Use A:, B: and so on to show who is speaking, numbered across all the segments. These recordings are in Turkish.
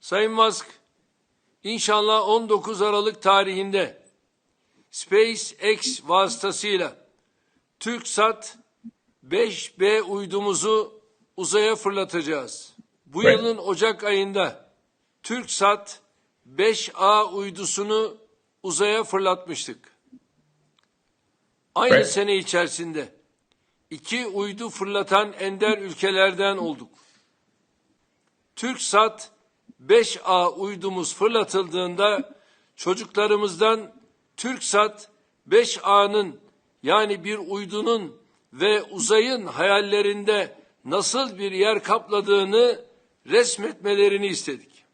A: Sayın Musk, inşallah 19 Aralık tarihinde SpaceX vasıtasıyla TürkSat 5B uydumuzu uzaya fırlatacağız. Bu
B: Right.
A: yılın Ocak ayında TürkSat 5A uydusunu uzaya fırlatmıştık. Aynı
B: Right.
A: sene içerisinde iki uydu fırlatan ender ülkelerden olduk. TürkSat 5A uydumuz fırlatıldığında çocuklarımızdan TürkSat 5A'nın yani bir uydunun ve uzayın hayallerinde nasıl bir yer kapladığını resmetmelerini istedik.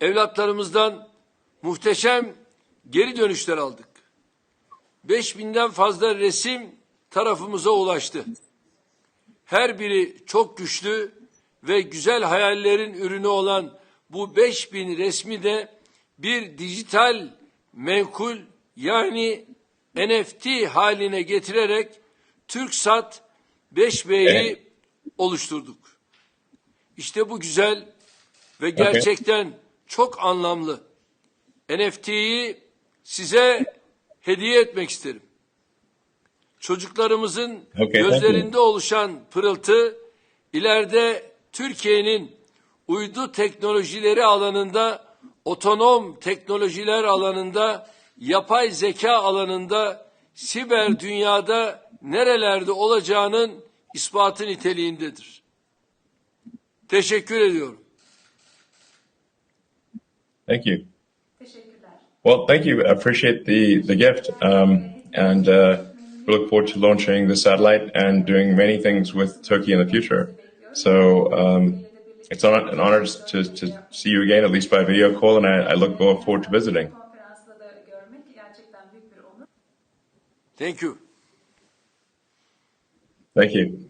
A: Evlatlarımızdan muhteşem geri dönüşler aldık. 5000'den fazla resim tarafımıza ulaştı. Her biri çok güçlü ve güzel hayallerin ürünü olan bu 5000 resmi de bir dijital menkul yani NFT haline getirerek TürkSat 5B'yi
B: Evet.
A: oluşturduk. İşte bu güzel ve gerçekten çok anlamlı. NFT'yi size hediye etmek isterim. Çocuklarımızın
B: Okay,
A: gözlerinde oluşan pırıltı ileride Türkiye'nin uydu teknolojileri alanında, otonom teknolojiler alanında, yapay zeka alanında, siber dünyada nerelerde olacağının ispatı niteliğindedir. Teşekkür ediyorum.
B: Thank you.
C: Teşekkürler.
B: Well, thank you. I appreciate the, the gift. Um, and uh, we look forward to launching the satellite and doing many things with Turkey in the future. So um, it's an, an honor to, to see you again, at least by video call, and I, I look forward to visiting.
C: Konferansta da görmek gerçekten büyük bir onur.
A: Thank you.
B: Thank you.